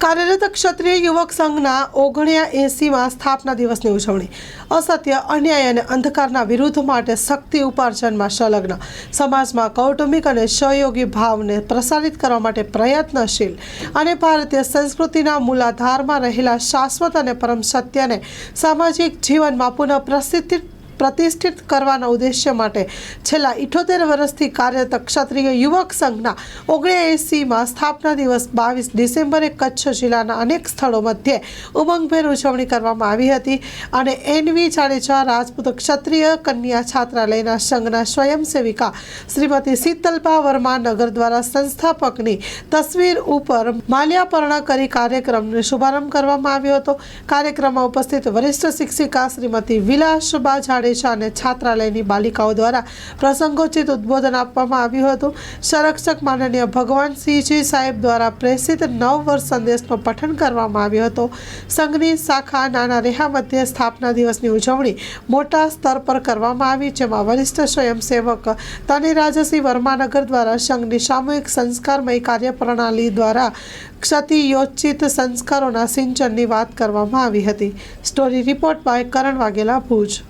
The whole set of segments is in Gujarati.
કાર્યરત ક્ષત્રિય યુવક સંઘના ઓગણ્યા એંસીમાં સ્થાપના દિવસની ઉજવણી. અસત્ય, અન્યાય અને અંધકારના વિરુદ્ધ માટે શક્તિ ઉપાર્જનમાં સંલગ્ન. સમાજમાં કૌટુંબિક અને સહયોગી ભાવને પ્રસારિત કરવા માટે પ્રયત્નશીલ અને ભારતીય સંસ્કૃતિના મૂલાધારમાં રહેલા શાશ્વત અને પરમ સત્યને સામાજિક જીવનમાં પુનઃ પ્રસિદ્ધિ પ્રતિષ્ઠિત કરવાના ઉદ્દેશ્ય માટે છેલ્લા ઇઠોતેર વર્ષથી કાર્યરત ક્ષત્રિય યુવક સંઘના ઓગણએંસીમાં સ્થાપના દિવસ બાવીસ ડિસેમ્બરે કચ્છ જિલ્લાના અનેક સ્થળો મધ્યે ઉમંગભેર ઉજવણી કરવામાં આવી હતી અને એનવી જાડેજા રાજપૂત ક્ષત્રિય કન્યા છાત્રાલયના સંઘના સ્વયંસેવિકા શ્રીમતી શીતલભા વર્મા નગર દ્વારા સંસ્થાપકની તસવીર ઉપર માલ્યાપર્ણ કરી કાર્યક્રમનો શુભારંભ કરવામાં આવ્યો હતો. કાર્યક્રમમાં ઉપસ્થિત વરિષ્ઠ શિક્ષિકા શ્રીમતી વિલાસબા જાડેજા અને છાત્રાલયની બાલિકાઓ દ્વારા પ્રસંગોચિત ઉદ્બોધન આપવામાં આવ્યું હતું. સંરક્ષક માનનીય ભગવાન સિંહજી સાહેબ દ્વારા પ્રેષિત નવ વર્ષ સંદેશનું પઠન કરવામાં આવ્યો હતો. સંઘની શાખા નાના રેહા મધ્યે સ્થાપના દિવસની ઉજવણી મોટા સ્તર પર કરવામાં આવી, જેમાં વરિષ્ઠ સ્વયંસેવક તને વર્માનગર દ્વારા સંઘની સામૂહિક સંસ્કારમય કાર્યપ્રણાલી દ્વારા ક્ષતિયોચિત સંસ્કારોના સિંચનની વાત કરવામાં આવી હતી. Story report by Karan Vaghela Bhuj.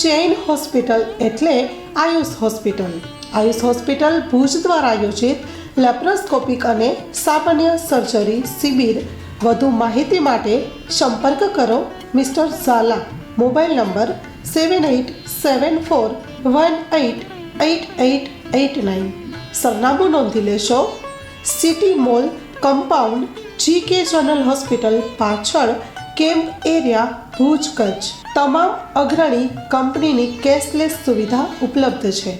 Chain hospital એટલે આયુષ હોસ્પિટલ. આયુષ હોસ્પિટલ ભુજ દ્વારા આયોજિત લેપ્રોસ્કોપિક અને સામાન્ય સર્જરી શિબિર. વધુ માહિતી માટે સંપર્ક કરો mister Zala. Mobile number seven eight seven four one eight eight eight eight nine. સરનામું નોંધી લેશો. City mall compound G K general hospital પાછળ કેમ્પ એરિયા ભુજ કચ્છ? તમામ અગ્રણી કંપનીની કેશલેસ સુવિધા ઉપલબ્ધ છે.